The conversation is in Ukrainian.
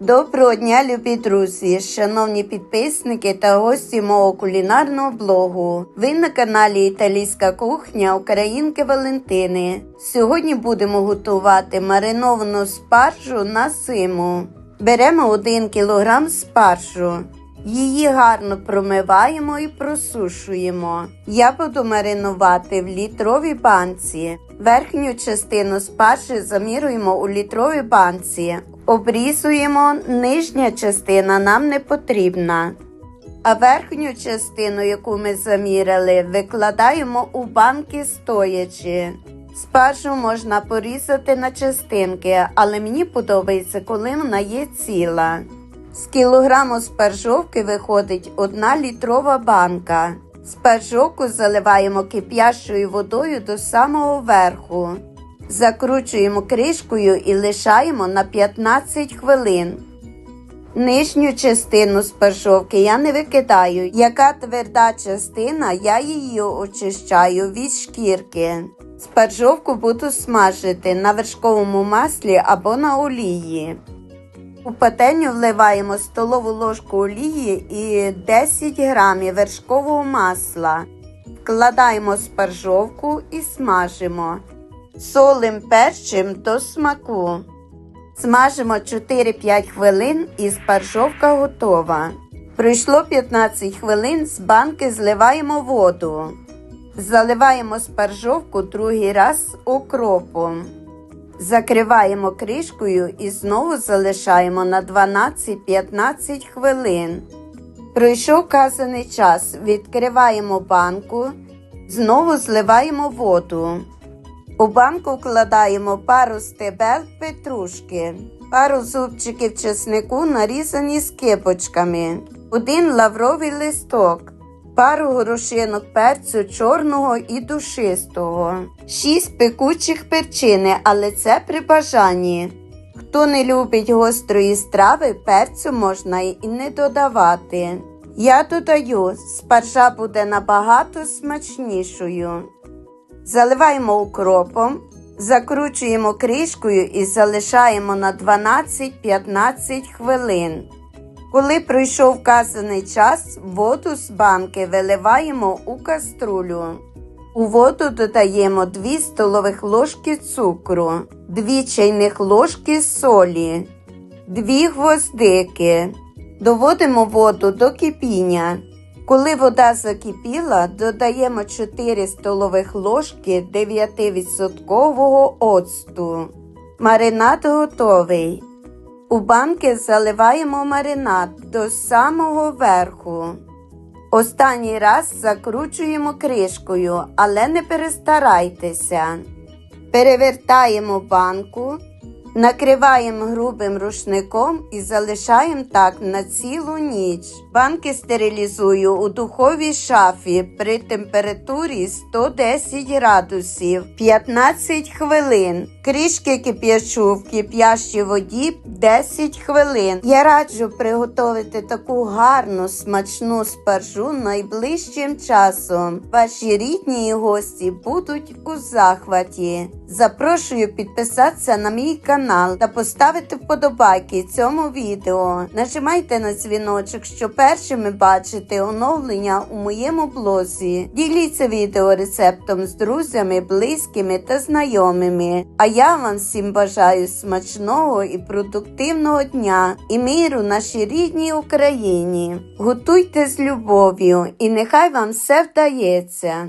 Доброго дня, любі друзі, шановні підписники та гості мого кулінарного блогу. Ви на каналі Італійська кухня Українки Валентини. Сьогодні будемо готувати мариновану спаржу на зиму. Беремо 1 кг спаржу. Її гарно промиваємо і просушуємо. Я буду маринувати в літровій банці. Верхню частину спаржі заміруємо у літровій банці. Обрізуємо, нижня частина нам не потрібна. А верхню частину, яку ми заміряли, викладаємо у банки стоячи. Спаржу можна порізати на частинки, але мені подобається, коли вона є ціла. З кілограму спаржовки виходить одна літрова банка. Спаржовку заливаємо кип'ящою водою до самого верху. Закручуємо кришкою і лишаємо на 15 хвилин. Нижню частину спаржовки я не викидаю. Яка тверда частина, я її очищаю від шкірки. Спаржовку буду смажити на вершковому маслі або на олії. У пательню вливаємо столову ложку олії і 10 грамів вершкового масла. Вкладаємо спаржовку і смажимо. Солим перчим до смаку. Смажимо 4-5 хвилин і спаржовка готова. Пройшло 15 хвилин, з банки зливаємо воду. Заливаємо спаржовку другий раз окропом. Закриваємо кришкою і знову залишаємо на 12-15 хвилин. Пройшов вказаний час, відкриваємо банку, знову зливаємо воду. У банку вкладаємо пару стебел петрушки, пару зубчиків чеснику нарізані скибочками, один лавровий листок, пару горошинок перцю чорного і душистого, шість пекучих перчини, але це при бажанні. Хто не любить гострої страви, перцю можна і не додавати. Я додаю, спаржа буде набагато смачнішою. Заливаємо укропом, закручуємо кришкою і залишаємо на 12-15 хвилин. Коли пройшов вказаний час, воду з банки виливаємо у каструлю. У воду додаємо 2 столових ложки цукру, 2 чайних ложки солі, 2 гвоздики. Доводимо воду до кипіння. Коли вода закипіла, додаємо 4 столових ложки 9% оцту. Маринад готовий. У банки заливаємо маринад до самого верху. Останній раз закручуємо кришкою, але не перестарайтеся. Перевертаємо банку, накриваємо грубим рушником і залишаємо так на цілу ніч. Банки стерилізую у духовій шафі при температурі 110 градусів 15 хвилин. Кришки кип'ячу в кип'ящій воді 10 хвилин. Я раджу приготувати таку гарну смачну спаржу найближчим часом. Ваші рідні і гості будуть у захваті. Запрошую підписатися на мій канал та поставити вподобайки цьому відео. Нажимайте на дзвіночок, щоб першими бачити оновлення у моєму блозі. Діліться відео рецептом з друзями, близькими та знайомими. А я вам всім бажаю смачного і продуктивного дня і миру нашій рідній Україні. Готуйте з любов'ю і нехай вам все вдається.